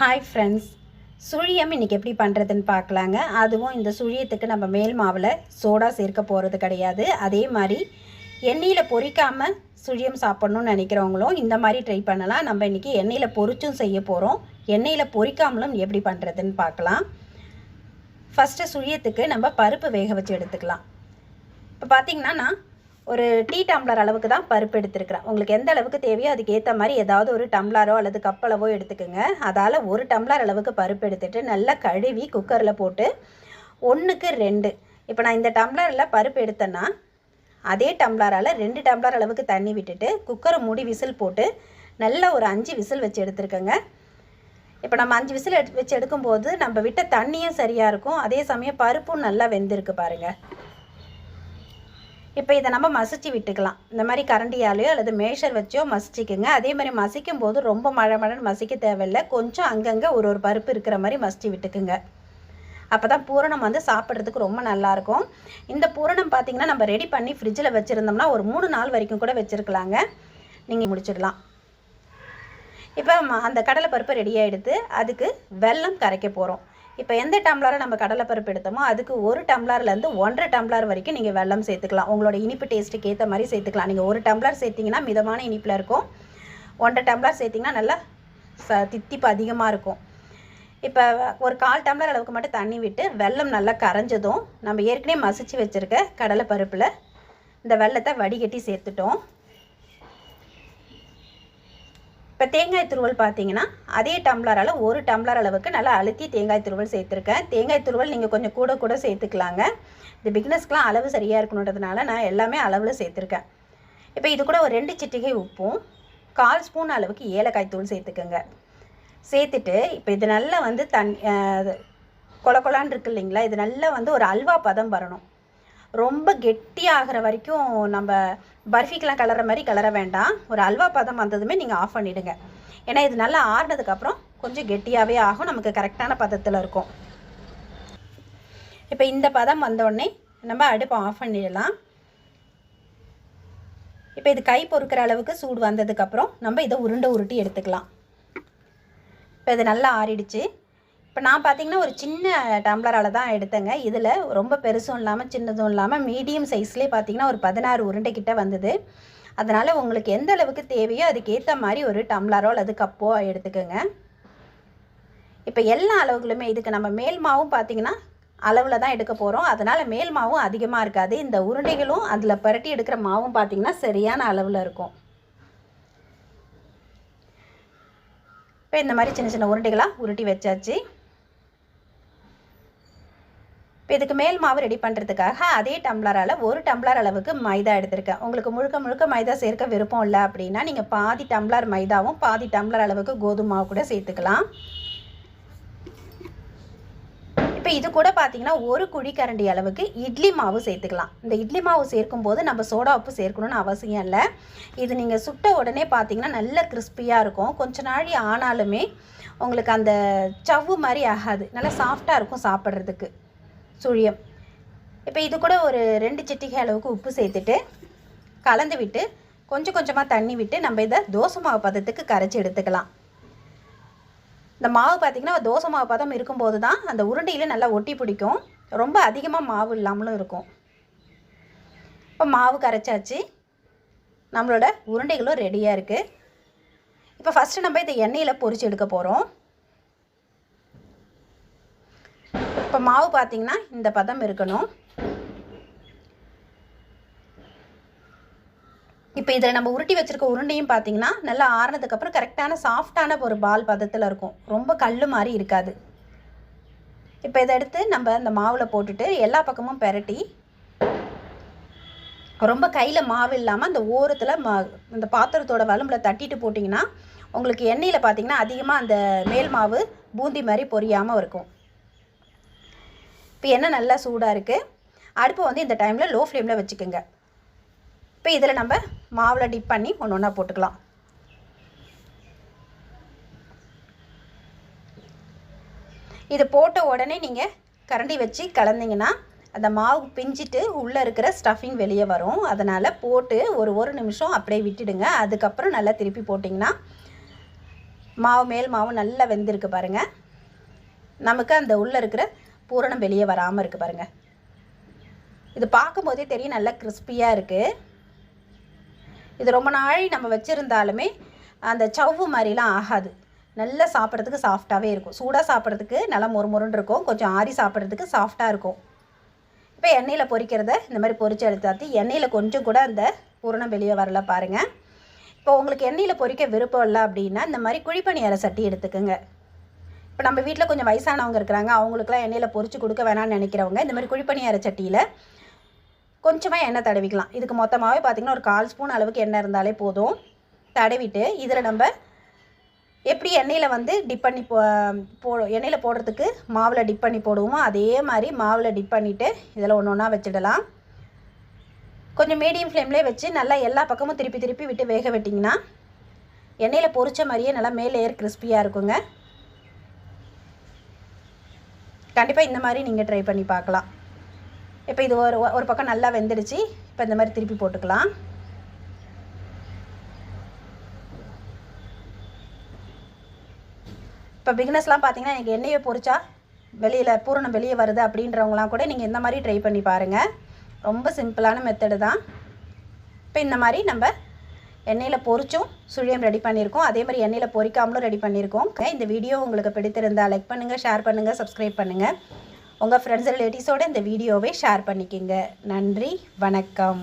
Hi friends சுழியம் இன்றைக்கி எப்படி பண்ணுறதுன்னு பார்க்கலாங்க. அதுவும் இந்த சுழியத்துக்கு நம்ம மேல் மாவில் சோடா சேர்க்க போகிறது கிடையாது. அதே மாதிரி எண்ணெயில் பொறிக்காமல் சுழியம் சாப்பிட்ணுன்னு நினைக்கிறவங்களும் இந்த மாதிரி ட்ரை பண்ணலாம். நம்ம இன்றைக்கி எண்ணெயில் பொறிச்சும் செய்ய போகிறோம் எண்ணெயில் பொறிக்காமலும் எப்படி பண்ணுறதுன்னு பார்க்கலாம். ஃபஸ்ட்டு சுழியத்துக்கு நம்ம பருப்பு வேக வச்சு எடுத்துக்கலாம். இப்போ பார்த்திங்கன்னா நான் ஒரு டீ டம்ளர் அளவுக்கு தான் பருப்பு எடுத்துருக்கிறேன். உங்களுக்கு எந்த அளவுக்கு தேவையோ அதுக்கு ஏற்ற மாதிரி ஏதாவது ஒரு டம்ளரோ அல்லது கப்பளவோ எடுத்துக்கோங்க. அதால் ஒரு டம்ளர் அளவுக்கு பருப்பு எடுத்துகிட்டு நல்லா கழுவி குக்கரில் போட்டு ஒன்றுக்கு ரெண்டு. இப்போ நான் இந்த டம்ளரில் பருப்பு எடுத்தேன்னா அதே டம்ளரால் ரெண்டு டம்ளர் அளவுக்கு தண்ணி விட்டுட்டு குக்கரை மூடி விசில் போட்டு நல்லா ஒரு அஞ்சு விசில் வச்சு எடுத்துருக்கேங்க. இப்போ நம்ம அஞ்சு விசில் எடுத்து வச்சு எடுக்கும்போது நம்ம விட்ட தண்ணியும் சரியாக இருக்கும். அதே சமயம் பருப்பும் நல்லா வெந்திருக்கு பாருங்கள் இப்போ இதை நம்ம மசிச்சு விட்டுக்கலாம். இந்த மாதிரி கரண்டியாலையோ அல்லது மேஷர் வச்சோ மசிச்சுக்குங்க. அதே மாதிரி மசிக்கும் போது ரொம்ப மழை மழைன்னு மசிக்க தேவையில்லை. கொஞ்சம் அங்கங்கே ஒரு ஒரு பருப்பு இருக்கிற மாதிரி மசிச்சு விட்டுக்குங்க. அப்போ தான் பூரணம் வந்து சாப்பிட்றதுக்கு ரொம்ப நல்லாயிருக்கும் இந்த பூரணம் பார்த்திங்கன்னா நம்ம ரெடி பண்ணி ஃப்ரிட்ஜில் வச்சுருந்தோம்னா ஒரு மூணு நாள் வரைக்கும் கூட வச்சுருக்கலாங்க. நீங்கள் முடிச்சிடலாம். இப்போ அந்த கடலைப்பருப்பு ரெடி ஆகிடுது அதுக்கு வெல்லம் கரைக்க போகிறோம் இப்போ எந்த டம்ளரை நம்ம கடலைப்பருப்பு எடுத்தோமோ அதுக்கு ஒரு டம்ளர்லேருந்து ஒன்றரை டம்ளர் வரைக்கும் நீங்கள் வெல்லம் சேர்த்துக்கலாம். உங்களோட இனிப்பு டேஸ்ட்டுக்கு ஏற்ற மாதிரி சேர்த்துக்கலாம். நீங்கள் ஒரு டம்ளர் சேர்த்திங்கன்னா மிதமான இனிப்பில் இருக்கும். ஒன்றரை டம்ளர் சேர்த்திங்கன்னா நல்லா ச தித்திப்பு அதிகமாக இருக்கும். இப்போ ஒரு கால் டம்ளர் அளவுக்கு மட்டும் தண்ணி விட்டு வெல்லம் நல்லா கரைஞ்சதும் நம்ம ஏற்கனவே மசிச்சு வச்சுருக்க கடலைப்பருப்பில் இந்த வெள்ளத்தை வடிகட்டி சேர்த்துட்டோம். இப்போ தேங்காய் துருவல் பார்த்தீங்கன்னா அதே டம்ளரால் ஒரு டம்ளர் அளவுக்கு நல்லா அழுத்தி தேங்காய் துருவல் சேர்த்துருக்கேன். தேங்காய் துருவல் நீங்கள் கொஞ்சம் கூட கூட சேர்த்துக்கலாங்க. இந்த பிக்னஸ்க்கெலாம் அளவு சரியாக இருக்கணுன்றதுனால நான் எல்லாமே அளவில் சேர்த்துருக்கேன். இப்போ இது கூட ஒரு ரெண்டு சிட்டிகை உப்பும் கால் ஸ்பூன் அளவுக்கு ஏலக்காய் தூள் சேர்த்துக்கோங்க. சேர்த்துட்டு இப்போ இது நல்லா வந்து தன் கொல கொலான்னு இருக்கு இல்லைங்களா? இது நல்லா வந்து ஒரு அல்வா பதம் வரணும். ரொம்ப கெட்டியாகிற வரைக்கும் நம்ம பர்ஃபிக்கெலாம் கலர மாதிரி கலர வேண்டாம். ஒரு அல்வா பதம் வந்ததுமே நீங்கள் ஆஃப் பண்ணிவிடுங்க ஏன்னா இது நல்லா ஆறுனதுக்கப்புறம் கொஞ்சம் கெட்டியாகவே ஆகும். நமக்கு கரெக்டான பதத்தில் இருக்கும். இப்போ இந்த பதம் வந்தோடனே நம்ம அடுப்பை ஆஃப் பண்ணிடலாம். இப்போ இது கை பொறுக்கிற அளவுக்கு சூடு வந்ததுக்கப்புறம் நம்ம இதை உருண்டை உருட்டி எடுத்துக்கலாம். இப்போ இது நல்லா ஆறிடுச்சு. இப்போ நான் பார்த்தீங்கன்னா ஒரு சின்ன டம்ளரால் தான் எடுத்தேங்க. இதில் ரொம்ப பெருசும் இல்லாமல் சின்னதும் இல்லாமல் மீடியம் சைஸ்லேயே பார்த்தீங்கன்னா ஒரு பதினாறு உருண்டை கிட்ட வந்தது. அதனால் உங்களுக்கு எந்த அளவுக்கு தேவையோ அதுக்கேற்ற மாதிரி ஒரு டம்ளரோ அல்லது கப்போ எடுத்துக்கோங்க. இப்போ எல்லா அளவுகளுமே இதுக்கு நம்ம மேல் மாவும் பார்த்தீங்கன்னா அளவில் தான் எடுக்க போகிறோம் அதனால் மேல் மாவும் அதிகமாக இருக்காது. இந்த உருண்டைகளும் அதில் புரட்டி எடுக்கிற மாவும் பார்த்திங்கன்னா சரியான அளவில் இருக்கும். இப்போ இந்த மாதிரி சின்ன சின்ன உருண்டைகளாக உருட்டி வச்சாச்சு. இப்போ இதுக்கு மேல் மாவு ரெடி பண்ணுறதுக்காக அதே டம்ளரால் ஒரு டம்ளர் அளவுக்கு மைதா எடுத்திருக்கேன். உங்களுக்கு முழுக்க முழுக்க மைதா சேர்க்க விருப்பம் இல்லை அப்படின்னா நீங்கள் பாதி டம்ளர் மைதாவும் பாதி டம்ளர் அளவுக்கு கோதுமை மாவு கூட சேர்த்துக்கலாம். இப்போ இது கூட பார்த்தீங்கன்னா ஒரு குழிக்கரண்டி அளவுக்கு இட்லி மாவு சேர்த்துக்கலாம். இந்த இட்லி மாவு சேர்க்கும் போது நம்ம சோடா உப்பு சேர்க்கணும்னு அவசியம் இல்லை. இது நீங்கள் சுட்ட உடனே பார்த்தீங்கன்னா நல்ல கிறிஸ்பியாக இருக்கும். கொஞ்ச நாழி ஆனாலுமே உங்களுக்கு அந்த சவ்வு மாதிரி ஆகாது. நல்லா சாஃப்டாக இருக்கும் சாப்பிட்றதுக்கு. சுழியம். இப்போ இது கூட ஒரு ரெண்டு சிட்டிகை அளவுக்கு உப்பு சேர்த்துட்டு கலந்து விட்டு கொஞ்சம் கொஞ்சமாக தண்ணி விட்டு நம்ம இதை தோசை மாவு பதத்துக்கு கரைச்சி எடுத்துக்கலாம். இந்த மாவு பார்த்திங்கன்னா தோசை மாவு பதம் இருக்கும்போது தான் அந்த உருண்டையில் நல்லா ஒட்டி பிடிக்கும். ரொம்ப அதிகமாக மாவு இல்லாமலும் இருக்கும். இப்போ மாவு கரைச்சாச்சு. நம்மளோட உருண்டைகளும் ரெடியாக இருக்குது இப்போ ஃபஸ்ட்டு நம்ம இதை எண்ணெயில் பொறிச்சு எடுக்க போகிறோம் இப்போ மாவு பார்த்திங்கன்னா இந்த பதம் இருக்கணும். இப்போ இதில் நம்ம உருட்டி வச்சுருக்க உருண்டையும் பார்த்தீங்கன்னா நல்லா ஆறுனதுக்கப்புறம் கரெக்டான சாஃப்டான ஒரு பால் பதத்தில் இருக்கும். ரொம்ப கல் மாதிரி இருக்காது. இப்போ இதை எடுத்து நம்ம அந்த மாவில் போட்டுட்டு எல்லா பக்கமும் பெரட்டி ரொம்ப கையில் மாவு இல்லாமல் அந்த ஓரத்தில் மா இந்த பாத்திரத்தோட வலும்பில் தட்டிட்டு போட்டிங்கன்னா உங்களுக்கு எண்ணெயில் பார்த்தீங்கன்னா அதிகமாக அந்த மேல் மாவு பூந்தி மாதிரி பொரியாமல் இருக்கும். இப்போ எண்ணெய் நல்லா சூடாக இருக்குது அடுப்பை வந்து இந்த டைமில் லோ ஃப்ளேமில் வச்சுக்கோங்க. இப்போ இதில் நம்ம மாவில் டிப் பண்ணி ஒன்று ஒன்றா போட்டுக்கலாம். இது போட்ட உடனே நீங்கள் கரண்டி வச்சு கலந்தீங்கன்னா அந்த மாவு பிஞ்சிட்டு உள்ளே இருக்கிற ஸ்டஃபிங் வெளியே வரும். அதனால் போட்டு ஒரு ஒரு நிமிஷம் அப்படியே விட்டுடுங்க. அதுக்கப்புறம் நல்லா திருப்பி போட்டிங்கன்னா மாவு மேல் மாவு நல்லா வெந்திருக்கு பாருங்கள் நமக்கு அந்த உள்ளே இருக்கிற பூரணம் வெளியே வராமல் இருக்குது பாருங்கள் இது பார்க்கும்போதே தெரியும் நல்லா கிறிஸ்பியாக இருக்குது இது ரொம்ப நாள் நம்ம வச்சுருந்தாலுமே அந்த சவ்வு மாதிரிலாம் ஆகாது. நல்லா சாப்பிட்றதுக்கு சாஃப்டாகவே இருக்கும். சூடாக சாப்பிட்றதுக்கு நல்லா மொறுமொருன்னு இருக்கும். கொஞ்சம் ஆறி சாப்பிட்றதுக்கு சாஃப்டாக இருக்கும். இப்போ எண்ணெயில் பொறிக்கிறத இந்த மாதிரி பொறிச்சு எடுத்தாத்தி எண்ணெயில் கொஞ்சம் கூட அந்த பூரணம் வெளியே வரல பாருங்கள் இப்போ உங்களுக்கு எண்ணெயில் பொறிக்க விருப்பம் இல்லை அப்படின்னா இந்த மாதிரி குழிப்பணியார சட்டி எடுத்துக்கோங்க. இப்போ நம்ம வீட்டில் கொஞ்சம் வயசானவங்க இருக்கிறாங்க அவங்களுக்குலாம் எண்ணெயில் பொறிச்சு கொடுக்க வேணாம்னு நினைக்கிறவங்க இந்த மாதிரி குழிப்பணியார சட்டியில் கொஞ்சமாக எண்ணெய் தடவிக்கலாம். இதுக்கு மொத்தமாகவே பார்த்திங்கன்னா ஒரு கால் ஸ்பூன் அளவுக்கு எண்ணெய் இருந்தாலே போதும். தடவிட்டு இதில் நம்ம எப்படி எண்ணெயில் வந்து டிப் பண்ணி போ போ எண்ணெயில் போடுறதுக்கு மாவில் டிப் பண்ணி போடுவோமோ அதே மாதிரி மாவில் டிப் பண்ணிவிட்டு இதில் ஒன்று ஒன்றா வச்சிடலாம். கொஞ்சம் மீடியம் ஃப்ளேம்லேயே வச்சு நல்லா எல்லா பக்கமும் திருப்பி திருப்பி விட்டு வேக விட்டிங்கன்னா எண்ணெயில் பொறிச்ச மாதிரியே நல்லா மேலே ஏர் கிறிஸ்பியாக இருக்குங்க. கண்டிப்பாக இந்த மாதிரி நீங்கள் ட்ரை பண்ணி பார்க்கலாம். இப்போ இது ஒரு ஒரு பக்கம் நல்லா வெந்துடுச்சு. இப்போ இந்த மாதிரி திருப்பி போட்டுக்கலாம். இப்போ பிகினஸ்லாம் பார்த்தீங்கன்னா எனக்கு எண்ணெயை பொறிச்சா வெளியில் பூரணம் வெளியே வருது அப்படின்றவங்களாம் கூட நீங்கள் இந்த மாதிரி ட்ரை பண்ணி பாருங்கள் ரொம்ப சிம்பிளான மெத்தடு தான். இப்போ இந்த மாதிரி நம்ம எண்ணெயில் பொறிச்சும் சுழியம் ரெடி பண்ணியிருக்கோம். அதே மாதிரி எண்ணெயில் பொரிக்காமலும் ரெடி பண்ணியிருக்கோம். இந்த வீடியோ உங்களுக்கு பிடித்திருந்தால் லைக் பண்ணுங்கள் ஷேர் பண்ணுங்கள் சப்ஸ்கிரைப் பண்ணுங்கள் உங்கள் ஃப்ரெண்ட்ஸ் ரிலேட்டிவ்ஸோடு இந்த வீடியோவை ஷேர் பண்ணிக்கிங்க. நன்றி வணக்கம்.